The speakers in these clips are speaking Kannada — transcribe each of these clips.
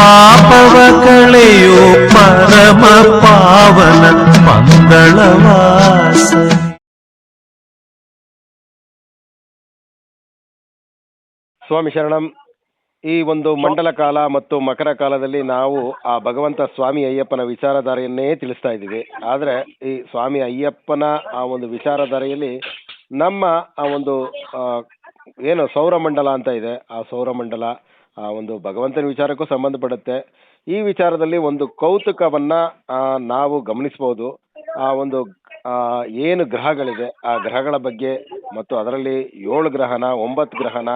ಪಾಪವ ಕಳೆಯೋ ಪರಮ ಪಾವನ ಮಂಗಳವಾಸ. ಸ್ವಾಮಿ ಶರಣಂ, ಈ ಒಂದು ಮಂಡಲ ಕಾಲ ಮತ್ತು ಮಕರ ಕಾಲದಲ್ಲಿ ನಾವು ಆ ಭಗವಂತ ಸ್ವಾಮಿ ಅಯ್ಯಪ್ಪನ ವಿಚಾರಧಾರೆಯನ್ನೇ ತಿಳಿಸ್ತಾ ಇದ್ದೀವಿ. ಆದರೆ ಈ ಸ್ವಾಮಿ ಅಯ್ಯಪ್ಪನ ಆ ಒಂದು ವಿಚಾರಧಾರೆಯಲ್ಲಿ ನಮ್ಮ ಆ ಒಂದು ಏನು ಸೌರಮಂಡಲ ಅಂತ ಇದೆ. ಆ ಸೌರಮಂಡಲ ಆ, ಒಂದು ಭಗವಂತನ ವಿಚಾರಕ್ಕೂ ಸಂಬಂಧಪಡುತ್ತೆ. ಈ ವಿಚಾರದಲ್ಲಿ ಒಂದು ಕೌತುಕವನ್ನ ನಾವು ಗಮನಿಸ್ಬೋದು. ಆ, ಒಂದು ಏನು ಗ್ರಹಗಳಿದೆ, ಆ ಗ್ರಹಗಳ ಬಗ್ಗೆ ಮತ್ತು ಅದರಲ್ಲಿ ಏಳು ಗ್ರಹನ, ಒಂಬತ್ತು ಗ್ರಹನ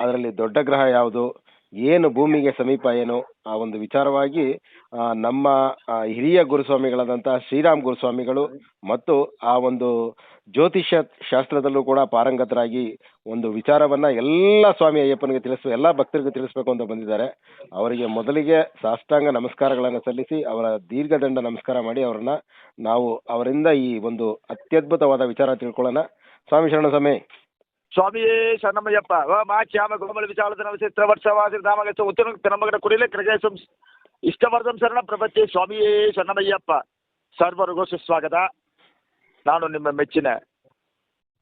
ಅದರಲ್ಲಿ ದೊಡ್ಡ ಗ್ರಹ ಯಾವುದು, ಏನು ಭೂಮಿಗೆ ಸಮೀಪ ಏನು, ಆ ಒಂದು ವಿಚಾರವಾಗಿ ನಮ್ಮ ಹಿರಿಯ ಗುರುಸ್ವಾಮಿಗಳಾದಂಥ ಶ್ರೀರಾಮ್ ಗುರುಸ್ವಾಮಿಗಳು ಮತ್ತು ಆ ಒಂದು ಜ್ಯೋತಿಷ್ಯ ಶಾಸ್ತ್ರದಲ್ಲೂ ಕೂಡ ಪಾರಂಗತರಾಗಿ ಒಂದು ವಿಚಾರವನ್ನ ಎಲ್ಲ ಸ್ವಾಮಿ ಅಯ್ಯಪ್ಪನಿಗೆ ತಿಳಿಸು, ಎಲ್ಲ ಭಕ್ತರಿಗೆ ತಿಳಿಸ್ಬೇಕು ಅಂತ ಬಂದಿದ್ದಾರೆ. ಅವರಿಗೆ ಮೊದಲಿಗೆ ಸಾಷ್ಟಾಂಗ ನಮಸ್ಕಾರಗಳನ್ನು ಸಲ್ಲಿಸಿ, ಅವರ ದೀರ್ಘದಂಡ ನಮಸ್ಕಾರ ಮಾಡಿ, ಅವರನ್ನ ನಾವು ಅವರಿಂದ ಈ ಒಂದು ಅತ್ಯದ್ಭುತವಾದ ವಿಚಾರ ತಿಳ್ಕೊಳ್ಳೋಣ. ಸ್ವಾಮಿ ಶರಣ ಸ್ವಾಮಿ. ಸ್ವಾಮಿಯೇ ಶರಣಮ್ಮಯ್ಯಪ್ಪ ವ, ಮಾ ಶ್ಯಾಮ ಗೋಮಲ ವಿಚಾರ ವಿಚಿತ್ರ ವರ್ಷವಾಸಿ ಧಾಮಗಚ್ಚ ಉತ್ತರ ನಮಗಡ ಕುರಿಲೆ ಕ್ರಗೇಶಂ ಇಷ್ಟವರ್ಧಂ ಶರಣ ಪ್ರಪತ್ತಿ ಸ್ವಾಮಿಯೇ ಶರಣಮಯ್ಯಪ್ಪ. ಸರ್ವರಿಗೂ, ಸುಸ್ವಾಗತ. ನಾನು ನಿಮ್ಮ ಮೆಚ್ಚಿನ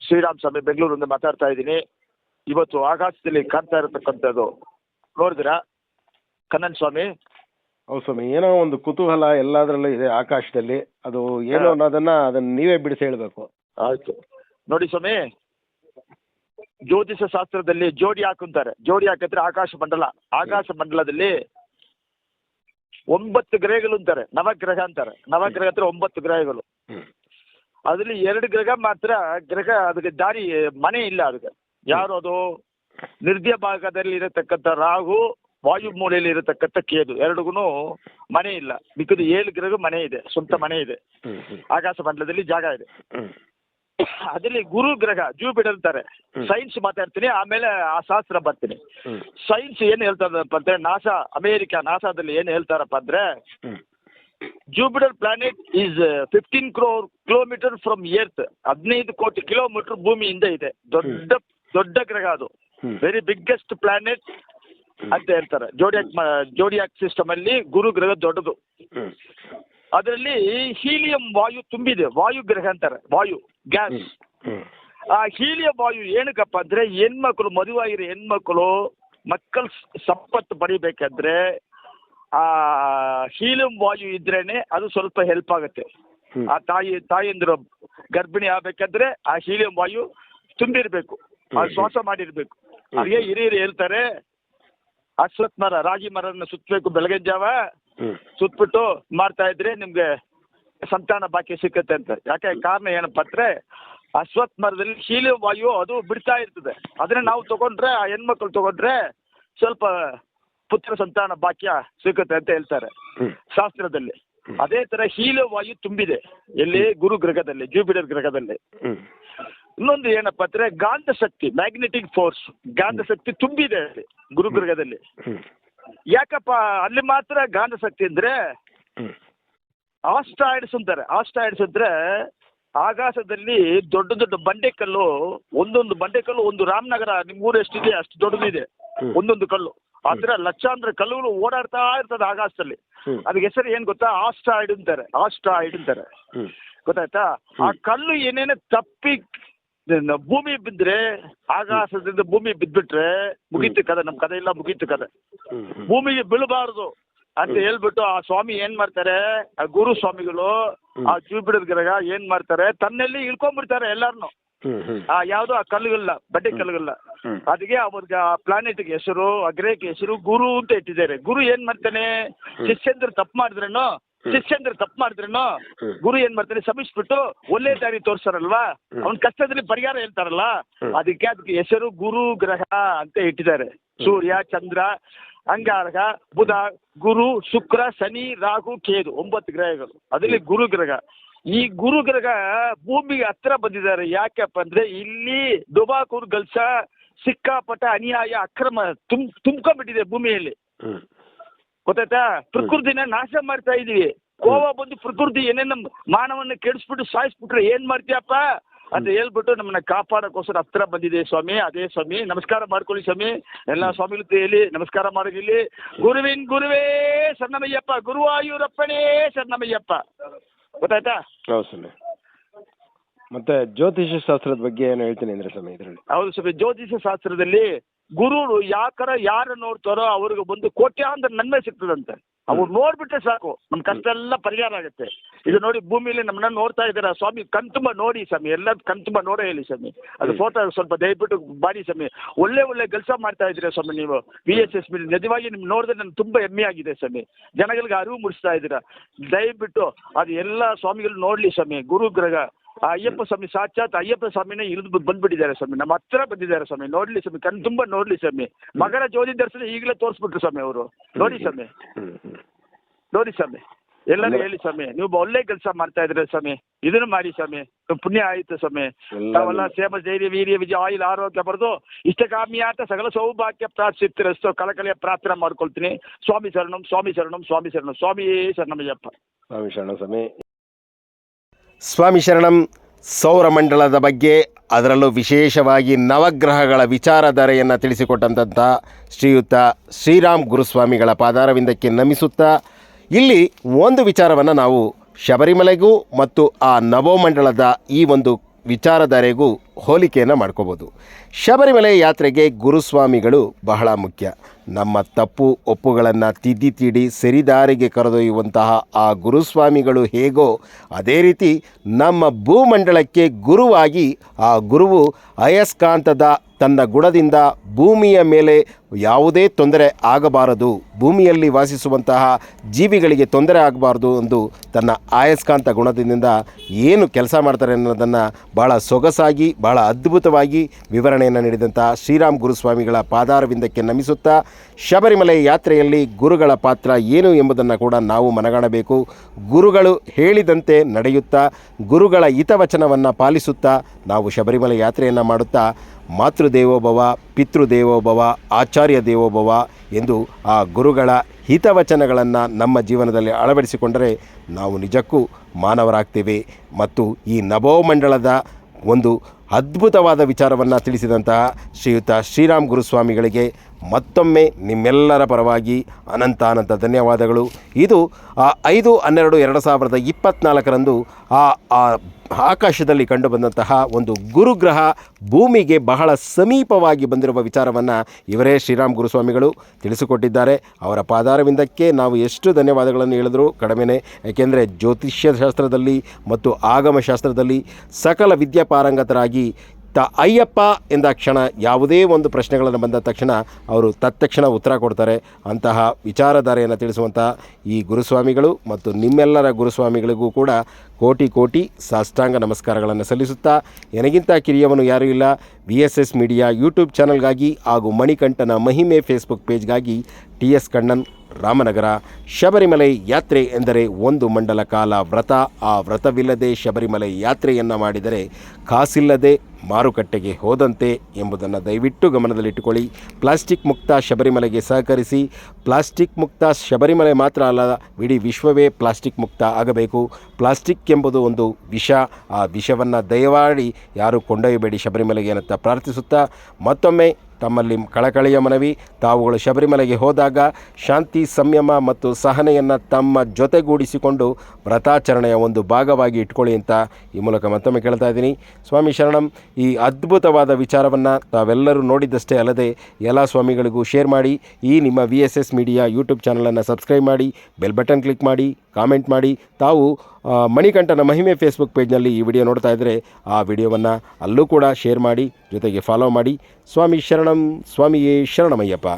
ಶ್ರೀರಾಮ್ ಸ್ವಾಮಿ ಬೆಂಗಳೂರಿಂದ ಮಾತಾಡ್ತಾ ಇದ್ದೀನಿ. ಇವತ್ತು ಆಕಾಶದಲ್ಲಿ ಕಾಣ್ತಾ ಇರತಕ್ಕಂಥದ್ದು ನೋಡಿದ್ರಾ? ಕಣ್ಣನ್ ಸ್ವಾಮಿ? ಹೌದು ಸ್ವಾಮಿ ಏನೋ ಒಂದು ಕುತೂಹಲ ಎಲ್ಲದರಲ್ಲೂ ಇದೆ ಆಕಾಶದಲ್ಲಿ. ಅದು ಏನು. ಅನ್ನೋದನ್ನ ಅದನ್ನ ನೀವೇ ಬಿಡಿಸಿ ಹೇಳ್ಬೇಕು. ಆಯ್ತು. ನೋಡಿ ಸ್ವಾಮಿ ಜ್ಯೋತಿಷ ಶಾಸ್ತ್ರದಲ್ಲಿ ಜೋಡಿ ಹಾಕುತ್ತಾರೆ. ಜೋಡಿ ಹಾಕಿದ್ರೆ ಆಕಾಶ ಮಂಡಲ. ಆಕಾಶ ಮಂಡಲದಲ್ಲಿ ಒಂಬತ್ತು ಗ್ರಹಗಳು ಅಂತಾರೆ. ನವಗ್ರಹ ಅಂತಾರೆ. ನವಗ್ರಹ ಹತ್ರ ಒಂಬತ್ತು ಗ್ರಹಗಳು. ಅದರಲ್ಲಿ ಎರಡು ಗ್ರಹ ಮಾತ್ರ ಗ್ರಹ ಅದಕ್ಕೆ ದಾರಿ ಮನೆ ಇಲ್ಲ ಅದಕ್ಕೆ. ಯಾರು ಅದು ನಿರ್ದ್ಯ ಭಾಗದಲ್ಲಿ ಇರತಕ್ಕಂಥ ರಾಹು ವಾಯು ಮೂಲೆಯಲ್ಲಿ ಇರತಕ್ಕಂಥ ಕೇದು ಎರಡಿಗೂ ಮನೆ ಇಲ್ಲ. ಮಿಕ್ಕಿದ ಏಳು ಗ್ರಹ ಮನೆ ಇದೆ. ಸ್ವಂತ ಮನೆ ಇದೆ. ಆಕಾಶ ಮಂಡಲದಲ್ಲಿ ಜಾಗ ಇದೆ. ಅದರಲ್ಲಿ ಗುರು ಗ್ರಹ ಜೂಪಿಟರ್ ಅಂತಾರೆ. ಸೈನ್ಸ್ ಮಾತಾಡ್ತೀನಿ ಆಮೇಲೆ ಆ ಶಾಸ್ತ್ರ ಬರ್ತೀನಿ. ಸೈನ್ಸ್ ಏನ್ ಹೇಳ್ತಾರಪ್ಪ ಅಂದ್ರೆ ನಾಸಾ ಅಮೇರಿಕಾ ನಾಸಾದಲ್ಲಿ ಏನ್ ಹೇಳ್ತಾರಪ್ಪ ಅಂದ್ರೆ Jupiter planet is fifteen crore kilometre from earth ಹದಿನೈದು ಕೋಟಿ ಕಿಲೋಮೀಟರ್ ಭೂಮಿಯಿಂದ ಇದೆ. ದೊಡ್ಡ ದೊಡ್ಡ ಗ್ರಹ ಅದು. ವೆರಿ ಬಿಗ್ಗೆಸ್ಟ್ ಪ್ಲಾನೆಟ್ ಅಂತ ಹೇಳ್ತಾರೆ. ಜೋಡಿಯಾಕ್ ಜೋಡಿಯಾಕ್ ಸಿಸ್ಟಮ್ ಅಲ್ಲಿ ಗುರು ಗ್ರಹ ದೊಡ್ಡದು. ಅದರಲ್ಲಿ ಹೀಲಿಯಂ ವಾಯು ತುಂಬಿದೆ. ವಾಯು ಗ್ರಹ ಅಂತಾರೆ. ವಾಯು ಗ್ಯಾಸ್ ಆ ಹೀಲಿಯಂ ವಾಯು ಏನಕ್ಕಪ್ಪ ಅಂದ್ರೆ ಹೆಣ್ಮಕ್ಳು ಮದುವಾಗಿರೋ ಹೆಣ್ಮಕ್ಳು ಮಕ್ಕಳ ಸಂಪತ್ತು ಪಡಿಬೇಕಂದ್ರೆ ಹೀಲಿಯಂ ವಾಯು ಇದ್ರೇನೆ ಅದು ಸ್ವಲ್ಪ ಹೆಲ್ಪ್ ಆಗುತ್ತೆ. ಆ ತಾಯಿ ತಾಯಂದಿರು ಗರ್ಭಿಣಿ ಆಗ್ಬೇಕಾದ್ರೆ ಆ ಹೀಲಿಯಂ ವಾಯು ತುಂಬಿರ್ಬೇಕು ಆ ಹ್ಮ್. ಶ್ವಾಸ ಮಾಡಿರ್ಬೇಕು. ಹಾಗೆ ಹಿರಿಯರು ಹೇಳ್ತಾರೆ ಅಶ್ವತ್ ಮರ ರಾಗಿ ಮರನ ಸುತ್ತಬೇಕು ಬೆಳಗಿನ ಜಾವ. ಸುತ್ಬಿಟ್ಟು ಮಾಡ್ತಾ ಇದ್ರೆ ನಿಮ್ಗೆ ಸಂತಾನ ಬಾಕಿ ಸಿಕ್ಕತ್ತೆ ಅಂತ. ಯಾಕೆ ಕಾರಣ ಏನಪ್ಪ ಅಂದ್ರೆ ಅಶ್ವತ್ ಮರದಲ್ಲಿ ಹೀಲಿಯಂ ವಾಯು ಅದು ಬಿಡ್ತಾ ಇರ್ತದೆ. ಅದನ್ನ ನಾವು ತಗೊಂಡ್ರೆ ಆ ಹೆಣ್ಮಕ್ಳು ತಗೊಂಡ್ರೆ ಸ್ವಲ್ಪ ಪುತ್ರ ಸಂತಾನ ಭಾಗ್ಯ ಸಿಗುತ್ತೆ ಅಂತ ಹೇಳ್ತಾರೆ. ಶಾಸ್ತ್ರದಲ್ಲಿ. ಅದೇ ತರ ಹೀಲ ವಾಯು ತುಂಬಿದೆ. ಎಲ್ಲಿ? ಗುರು ಗ್ರಹದಲ್ಲಿ ಜೂಪಿಟರ್ ಗ್ರಹದಲ್ಲಿ. ಇನ್ನೊಂದು ಏನಪ್ಪ ಅಂದ್ರೆ ಗಾಂಧ ಶಕ್ತಿ ಮ್ಯಾಗ್ನೆಟಿಕ್ ಫೋರ್ಸ್ ಗಾಂಧ ಶಕ್ತಿ ತುಂಬಿದೆ ಅಲ್ಲಿ ಗುರು ಗ್ರಹದಲ್ಲಿ. ಯಾಕಪ್ಪ? ಅಲ್ಲಿ ಮಾತ್ರ ಗಾಂಧ ಶಕ್ತಿ ಅಂದ್ರೆ ಆಸ್ಟ್ರಾಯ್ಡ್ಸ್ ಅಂತಾರೆ. ಆಸ್ಟ್ರಾಯ್ಡ್ಸ್ ಅಂದ್ರೆ ಆಕಾಶದಲ್ಲಿ ದೊಡ್ಡ ದೊಡ್ಡ ಬಂಡೆಕಲ್ಲು ಒಂದೊಂದು ಬಂಡೆಕಲ್ಲು ಒಂದು ರಾಮನಗರ ನಿಮ್ಮ ಊರು ಎಷ್ಟಿದೆ ಅಷ್ಟು ದೊಡ್ಡದಿದೆ. ಒಂದೊಂದು ಕಲ್ಲು. ಆ ಥರ ಲಕ್ಷಾಂತರ ಕಲ್ಲುಗಳು ಓಡಾಡ್ತಾ ಇರ್ತದೆ ಆಕಾಶದಲ್ಲಿ. ಅದಕ್ಕೆ ಹೆಸರು ಏನ್ ಗೊತ್ತಾ? ಆಸ್ಟ್ರಾಯ್ಡ್ ಅಂತಾರೆ. ಆಸ್ಟ್ರಾಯ್ಡ್ ಅಂತಾರೆ. ಗೊತ್ತಾಯ್ತಾ? ಆ ಕಲ್ಲು ಏನೇನೆ ತಪ್ಪಿ ಭೂಮಿ ಬಿದ್ರೆ ಆಕಾಶದಿಂದ ಭೂಮಿ ಬಿದ್ಬಿಟ್ರೆ ಮುಗೀತು ಕದೆ ನಮ್ ಕದೆ ಇಲ್ಲ ಮುಗೀತು ಕದೆ ಭೂಮಿಗೆ ಬೀಳಬಾರದು ಅಂತ ಹೇಳ್ಬಿಟ್ಟು ಆ ಸ್ವಾಮಿ ಏನ್ ಮಾಡ್ತಾರೆ? ಆ ಗುರು ಸ್ವಾಮಿಗಳು. ಆ ಜೂಬಿಡರ್ ಗ್ರಹ ಏನ್ ಮಾಡ್ತಾರೆ? ತನ್ನಲ್ಲಿ ಇಳ್ಕೊಂಡ್ಬಿಡ್ತಾರೆ ಎಲ್ಲಾರನು. ಆ ಯಾವುದು ಆ ಕಲ್ಲುಗಳ ಬಡ್ಡೆ ಕಲ್ಲುಗಳ ಹ್ಮ್. ಅದಕ್ಕೆ ಅವ್ರಿಗೆ ಆ ಪ್ಲಾನೆಟ್ಗೆ ಹೆಸರು ಅಗ್ರೇಕ್ ಹೆಸರು ಗುರು ಅಂತ ಇಟ್ಟಿದ್ದಾರೆ. ಗುರು ಏನ್ ಮಾಡ್ತಾನೆ? ಶಿಷ್ಯಂದ್ರ ತಪ್ಪು ಮಾಡಿದ್ರೇನು? ಶಿಷ್ಯಂದ್ರ ತಪ್ಪು ಮಾಡಿದ್ರೇನು? ಗುರು ಏನ್ ಮಾಡ್ತಾನೆ? ಸಮಿಸ್ಬಿಟ್ಟು ಒಳ್ಳೆ ದಾರಿ ತೋರ್ಸಾರಲ್ವಾ. ಅವ್ನ ಕಷ್ಟದಲ್ಲಿ ಪರಿಹಾರ ಹೇಳ್ತಾರಲ್ಲ? ಅದಕ್ಕೆ ಅದಕ್ಕೆ ಹೆಸರು ಗುರು ಗ್ರಹ ಅಂತ ಇಟ್ಟಿದ್ದಾರೆ. ಸೂರ್ಯ ಚಂದ್ರ ಅಂಗಾರಕ ಬುಧ ಗುರು ಶುಕ್ರ ಶನಿ ರಾಹು ಕೇದು ಒಂಬತ್ತು ಗ್ರಹಗಳು. ಅದರಲ್ಲಿ ಗುರು ಗ್ರಹ. ಈ ಗುರು ಗ್ರಹ ಭೂಮಿಗೆ ಹತ್ರ ಬಂದಿದ್ದಾರೆ. ಯಾಕಪ್ಪ ಅಂದ್ರೆ ಇಲ್ಲಿ ದುಬಾಕೂರ್ ಗಲ್ಸ ಸಿಕ್ಕಾಪಟ್ಟ ಅನ್ಯಾಯ ಅಕ್ರಮ ತುಮ್ ತುಂಬ್ಕೊಂಡ್ಬಿಟ್ಟಿದೆ ಭೂಮಿಯಲ್ಲಿ. ಗೊತ್ತಾಯ್ತಾ? ಪ್ರಕೃತಿನ ನಾಶ ಮಾಡ್ತಾ ಇದೀವಿ. ಗೋವಾ ಬಂದು ಪ್ರಕೃತಿ ಏನೇನು ಮಾನವನ್ನ ಕೆಡಿಸ್ಬಿಟ್ಟು ಸಾಯಿಸ್ಬಿಟ್ರೆ ಏನ್ ಮಾಡ್ತೀಯಪ್ಪ? ಅಂತ ಹೇಳ್ಬಿಟ್ಟು ನಮ್ಮನ್ನ ಕಾಪಾಡೋಕ್ಕೋಸ್ಕರ ಹತ್ರ ಬಂದಿದೆ ಸ್ವಾಮಿ ಅದೇ ಸ್ವಾಮಿ. ನಮಸ್ಕಾರ ಮಾಡ್ಕೊಳ್ಳಿ ಸ್ವಾಮಿ. ಎಲ್ಲ ಸ್ವಾಮಿಗಳು ಹೇಳಿ ನಮಸ್ಕಾರ ಮಾಡಿರಲಿ ಗುರುವಿನ್ ಗುರುವೇ ಸಣ್ಣಮಯ್ಯಪ್ಪ ಗುರುವಾಯೂರಪ್ಪನೇ ಶರಣಮಯ್ಯಪ್ಪ. ಗೊತ್ತಾಯ್ತಾ? ಹೌದು ಸ್ವಾಮಿ. ಮತ್ತೆ ಜ್ಯೋತಿಷ್ಯ ಶಾಸ್ತ್ರದ ಬಗ್ಗೆ ಏನು ಹೇಳ್ತೀನಿ ಅಂದ್ರೆ ಸ್ವಾಮಿ ಇದರಲ್ಲಿ? ಹೌದು ಸ್ವಾಮಿ ಜ್ಯೋತಿಷ್ಯ ಶಾಸ್ತ್ರದಲ್ಲಿ ಗುರುಗಳು ಯಾಕರ ಯಾರು ನೋಡ್ತಾರೋ ಅವ್ರಿಗೆ ಒಂದು ಕೋಟ್ಯಾಂತರ ನನ್ಮೆ ಸಿಗ್ತದಂತೆ. ಅವ್ರು ನೋಡ್ಬಿಟ್ರೆ ಸಾಕು. ನಮ್ಮ ಕಷ್ಟ ಎಲ್ಲ ಪರಿಹಾರ ಆಗುತ್ತೆ. ಇದು ನೋಡಿ ಭೂಮಿಲಿ ನಮ್ಮನ್ನ ನೋಡ್ತಾ ಇದ್ದೀರಾ? ಸ್ವಾಮಿ ಕಣ್ತುಂಬ ನೋಡಿ ಸ್ವಾಮಿ. ಎಲ್ಲ ಕಣ್ತುಂಬ ನೋಡೇ ಹೇಳಿ ಸ್ವಾಮಿ. ಅದು ಫೋಟೋ ಸ್ವಲ್ಪ ದಯವಿಟ್ಟು ಬಾಡಿ ಸ್ವಾಮಿ. ಒಳ್ಳೆ ಒಳ್ಳೆ ಕೆಲಸ ಮಾಡ್ತಾ ಇದ್ದೀರಾ ಸ್ವಾಮಿ ನೀವು? ವಿ ಎಸ್ ಎಸ್ ಬಿ ನಿಜವಾಗಿ ನಿಮ್ಗೆ ನೋಡಿದ್ರೆ ನನ್ಗೆ ತುಂಬ ಹೆಮ್ಮೆ ಆಗಿದೆ ಸ್ವಾಮಿ. ಜನಗಳಿಗೆ ಅರಿವು ಮೂಡಿಸ್ತಾ ಇದ್ದೀರಾ? ದಯವಿಟ್ಟು ಅದು ಎಲ್ಲ ಸ್ವಾಮಿಗಳು ನೋಡಲಿ ಸ್ವಾಮಿ. ಗುರು ಗ್ರಹ ಆ ಅಯ್ಯಪ್ಪ ಸ್ವಾಮಿ ಸಾಕ್ಷಾತ್ ಅಯ್ಯಪ್ಪ ಸ್ವಾಮಿನೇ ಇಳಿದು ಬಂದ್ಬಿಟ್ಟಿದ್ದಾರೆ ಸ್ವಾಮಿ. ನಮ್ಮ ಹತ್ರ ಬಂದಿದ್ದಾರೆ ಸ್ವಾಮಿ. ನೋಡ್ಲಿ ಸ್ವಾಮಿ ಕಣ್ ತುಂಬ ನೋಡ್ಲಿ ಸ್ವಾಮಿ. ಮಗನ ಜ್ಯೋತಿ ದರ್ಶನ ಈಗಲೇ ತೋರಿಸ್ಬಿಟ್ರು ಸ್ವಾಮಿ ಅವರು. ನೋಡಿ ಸ್ವಾಮಿ. ನೋಡಿ ಸ್ವಾಮಿ. ಎಲ್ಲರೂ ಹೇಳಿ ಸ್ವಾಮಿ. ನೀವು ಒಳ್ಳೆ ಕೆಲಸ ಮಾಡ್ತಾ ಇದ್ರೆ ಸ್ವಾಮಿ. ಇದನ್ನು ಮಾಡಿ ಸ್ವಾಮಿ. ಪುಣ್ಯ ಆಯಿತು ಸ್ವಾಮಿ. ತಾವೆಲ್ಲ ಸೇಮ ಧೈರ್ಯ ವೀರ್ಯ ವಿಜಯ ಆಯಿಲ್ ಆರೋಗ್ಯ ಬರೆದು ಇಷ್ಟಕಾಮಿಯಾತ ಸಕಲ ಸೌಭಾಗ್ಯ ಪ್ರಾರ್ಥಿಸ್ತಿರಸ್ತು ಕಳಕಳಿಯ ಪ್ರಾರ್ಥನೆ ಮಾಡ್ಕೊಳ್ತೀನಿ. ಸ್ವಾಮಿ ಶರಣಂ ಸ್ವಾಮಿ ಶರಣಂ ಸ್ವಾಮಿ ಶರಣಂ ಸ್ವಾಮಿಯೇ ಶರಣಮಯ್ಯಪ್ಪ ಸ್ವಾಮಿ ಶರಣ ಸ್ವಾಮಿ. ಸ್ವಾಮಿ ಶರಣಂ ಸೌರಮಂಡಲದ ಬಗ್ಗೆ ಅದರಲ್ಲೂ ವಿಶೇಷವಾಗಿ ನವಗ್ರಹಗಳ ವಿಚಾರಧಾರೆಯನ್ನು ತಿಳಿಸಿಕೊಟ್ಟಂಥ ಶ್ರೀಯುತ ಶ್ರೀರಾಮ್ ಗುರುಸ್ವಾಮಿಗಳ ಪಾದಾರವಿಂದಕ್ಕೆ ನಮಿಸುತ್ತಾ, ಇಲ್ಲಿ ಒಂದು ವಿಚಾರವನ್ನು ನಾವು ಶಬರಿಮಲೆಗೂ ಮತ್ತು ಆ ನವೋಮಂಡಲದ ಈ ಒಂದು ವಿಚಾರಧಾರೆಗೂ ಹೋಲಿಕೆಯನ್ನು ಮಾಡ್ಕೋಬೋದು. ಶಬರಿಮಲೆ ಯಾತ್ರೆಗೆ ಗುರುಸ್ವಾಮಿಗಳು ಬಹಳ ಮುಖ್ಯ. ನಮ್ಮ ತಪ್ಪು ಒಪ್ಪುಗಳನ್ನು ತಿದ್ದಿ ತೀಡಿ ಸರಿದಾರಿಗೆ ಕರೆದೊಯ್ಯುವಂತಹ ಆ ಗುರುಸ್ವಾಮಿಗಳು ಹೇಗೋ ಅದೇ ರೀತಿ ನಮ್ಮ ಭೂಮಂಡಲಕ್ಕೆ ಗುರುವಾಗಿ ಆ ಗುರುವು ಅಯಸ್ಕಾಂತದ ತನ್ನ ಗುಣದಿಂದ ಭೂಮಿಯ ಮೇಲೆ ಯಾವುದೇ ತೊಂದರೆ ಆಗಬಾರದು. ಭೂಮಿಯಲ್ಲಿ ವಾಸಿಸುವಂತಹ ಜೀವಿಗಳಿಗೆ ತೊಂದರೆ ಆಗಬಾರ್ದು ಎಂದು ತನ್ನ ಆಯಸ್ಕಾಂತ ಗುಣದಿಂದ ಏನು ಕೆಲಸ ಮಾಡ್ತಾರೆ ಅನ್ನೋದನ್ನು ಭಾಳ ಸೊಗಸಾಗಿ ಭಾಳ ಅದ್ಭುತವಾಗಿ ವಿವರಣೆಯನ್ನು ನೀಡಿದಂತಹ ಶ್ರೀರಾಮ್ ಗುರುಸ್ವಾಮಿಗಳ ಪಾದಾರವಿಂದಕ್ಕೆ ನಮಿಸುತ್ತಾ, ಶಬರಿಮಲೆ ಯಾತ್ರೆಯಲ್ಲಿ ಗುರುಗಳ ಪಾತ್ರ ಏನು ಎಂಬುದನ್ನು ಕೂಡ ನಾವು ಮನಗಾಣಬೇಕು. ಗುರುಗಳು ಹೇಳಿದಂತೆ ನಡೆಯುತ್ತಾ, ಗುರುಗಳ ಹಿತವಚನವನ್ನು ಪಾಲಿಸುತ್ತಾ ನಾವು ಶಬರಿಮಲೆ ಯಾತ್ರೆಯನ್ನು ಮಾಡುತ್ತಾ, ಮಾತೃದೇವೋಭವ, ಪಿತೃದೇವೋಭವ, ಆಚಾರ್ಯ ದೇವೋಭವ ಎಂದು ಆ ಗುರುಗಳ ಹಿತವಚನಗಳನ್ನು ನಮ್ಮ ಜೀವನದಲ್ಲಿ ಅಳವಡಿಸಿಕೊಂಡರೆ ನಾವು ನಿಜಕ್ಕೂ ಮಾನವರಾಗ್ತೇವೆ. ಮತ್ತು ಈ ನಭೋಮಂಡಲದ ಒಂದು ಅದ್ಭುತವಾದ ವಿಚಾರವನ್ನು ತಿಳಿಸಿದಂತಹ ಶ್ರೀಯುತ ಶ್ರೀರಾಮ್ ಗುರುಸ್ವಾಮಿಗಳಿಗೆ ಮತ್ತೊಮ್ಮೆ ನಿಮ್ಮೆಲ್ಲರ ಪರವಾಗಿ ಅನಂತ ಅನಂತ ಧನ್ಯವಾದಗಳು. ಇದು ಐದು ಹನ್ನೆರಡು ಎರಡು ಸಾವಿರದ ಇಪ್ಪತ್ನಾಲ್ಕರಂದು ಆ ಆ ಆಕಾಶದಲ್ಲಿ ಕಂಡುಬಂದಂತಹ ಒಂದು ಗುರುಗ್ರಹ ಭೂಮಿಗೆ ಬಹಳ ಸಮೀಪವಾಗಿ ಬಂದಿರುವ ವಿಚಾರವನ್ನು ಇವರೇ ಶ್ರೀರಾಮ್ ಗುರುಸ್ವಾಮಿಗಳು ತಿಳಿಸಿಕೊಟ್ಟಿದ್ದಾರೆ. ಅವರ ಪಾದಾರವಿಂದಕ್ಕೆ ನಾವು ಎಷ್ಟು ಧನ್ಯವಾದಗಳನ್ನು ಹೇಳಿದರೂ ಕಡಿಮೆನೇ. ಏಕೆಂದರೆ ಜ್ಯೋತಿಷ್ಯ ಶಾಸ್ತ್ರದಲ್ಲಿ ಮತ್ತು ಆಗಮಶಾಸ್ತ್ರದಲ್ಲಿ ಸಕಲ ವಿದ್ಯಾಪಾರಂಗತರಾಗಿ gì ತ ಅಯ್ಯಪ್ಪ ಎಂದ ಕ್ಷಣ ಯಾವುದೇ ಒಂದು ಪ್ರಶ್ನೆಗಳನ್ನು ಬಂದ ತಕ್ಷಣ ಅವರು ತತ್ಕ್ಷಣ ಉತ್ತರ ಕೊಡ್ತಾರೆ. ಅಂತಹ ವಿಚಾರಧಾರೆಯನ್ನು ತಿಳಿಸುವಂಥ ಈ ಗುರುಸ್ವಾಮಿಗಳು ಮತ್ತು ನಿಮ್ಮೆಲ್ಲರ ಗುರುಸ್ವಾಮಿಗಳಿಗೂ ಕೂಡ ಕೋಟಿ ಕೋಟಿ ಸಾಷ್ಟಾಂಗ ನಮಸ್ಕಾರಗಳನ್ನು ಸಲ್ಲಿಸುತ್ತಾ ನನಗಿಂತ ಕಿರಿಯವನು ಯಾರೂ ಇಲ್ಲ. V S S media YouTube ಚಾನಲ್ಗಾಗಿ ಹಾಗೂ ಮಣಿಕಂಠನ ಮಹಿಮೆ ಫೇಸ್ಬುಕ್ ಪೇಜ್ಗಾಗಿ ಟಿ ಎಸ್ ಕಣ್ಣನ್, ರಾಮನಗರ, ಶಬರಿಮಲೆ ಯಾತ್ರೆ ಎಂದರೆ ಒಂದು ಮಂಡಲ ಕಾಲ ವ್ರತ. ಆ ವ್ರತವಿಲ್ಲದೆ ಶಬರಿಮಲೆ ಯಾತ್ರೆಯನ್ನು ಮಾಡಿದರೆ ಕಾಸಿಲ್ಲದೆ ಮಾರುಕಟ್ಟೆಗೆ ಹೋದಂತೆ ಎಂಬುದನ್ನು ದಯವಿಟ್ಟು ಗಮನದಲ್ಲಿಟ್ಟುಕೊಳ್ಳಿ. ಪ್ಲಾಸ್ಟಿಕ್ ಮುಕ್ತ ಶಬರಿಮಲೆಗೆ ಸಹಕರಿಸಿ, ಪ್ಲಾಸ್ಟಿಕ್ ಮುಕ್ತ ಶಬರಿಮಲೆ ಮಾತ್ರ ಅಲ್ಲ, ಇಡೀ ವಿಶ್ವವೇ ಪ್ಲಾಸ್ಟಿಕ್ ಮುಕ್ತ ಆಗಬೇಕು. ಪ್ಲಾಸ್ಟಿಕ್ ಎಂಬುದು ಒಂದು ವಿಷ. ಆ ವಿಷವನ್ನು ದಯವಾಡಿ ಯಾರೂ ಕೊಂಡೊಯ್ಯಬೇಡಿ ಶಬರಿಮಲೆಗೆ ಅಂತ ಪ್ರಾರ್ಥಿಸುತ್ತಾ ಮತ್ತೊಮ್ಮೆ ತಮ್ಮಲ್ಲಿ ಕಳಕಳಿಯ ಮನವಿ, ತಾವುಗಳು ಶಬರಿಮಲೆಗೆ ಹೋದಾಗ ಶಾಂತಿ ಸಂಯಮ ಮತ್ತು ಸಹನೆಯನ್ನು ತಮ್ಮ ಜೊತೆಗೂಡಿಸಿಕೊಂಡು ವ್ರತಾಚರಣೆಯ ಒಂದು ಭಾಗವಾಗಿ ಇಟ್ಕೊಳ್ಳಿ ಅಂತ ಈ ಮೂಲಕ ಮತ್ತೊಮ್ಮೆ ಕೇಳ್ತಾ ಇದ್ದೀನಿ. ಸ್ವಾಮಿ ಶರಣಂ, ಈ ಅದ್ಭುತವಾದ ವಿಚಾರವನ್ನು ತಾವೆಲ್ಲರೂ ನೋಡಿದ್ದಷ್ಟೇ ಅಲ್ಲದೆ ಎಲ್ಲ ಸ್ವಾಮಿಗಳಿಗೂ ಶೇರ್ ಮಾಡಿ, ಈ ನಿಮ್ಮ V S S media YouTube ಚಾನಲನ್ನು ಸಬ್ಸ್ಕ್ರೈಬ್ ಮಾಡಿ, ಬೆಲ್ ಬಟನ್ ಕ್ಲಿಕ್ ಮಾಡಿ. ಕಾಮೆಂಟ್ ಮಾಡಿ. ತಾವು ಮಣಿಕಂಠನ ಮಹಿಮೆ ಫೇಸ್ಬುಕ್ ಪೇಜ್ನಲ್ಲಿ ಈ ವಿಡಿಯೋ ನೋಡ್ತಾ ಇದ್ದರೆ ಆ ವಿಡಿಯೋವನ್ನು ಅಲ್ಲೂ ಕೂಡ ಶೇರ್ ಮಾಡಿ, ಜೊತೆಗೆ ಫಾಲೋ ಮಾಡಿ. ಸ್ವಾಮಿ ಶರಣಂ, ಸ್ವಾಮಿಯೇ ಶರಣಮಯ್ಯಪ್ಪ.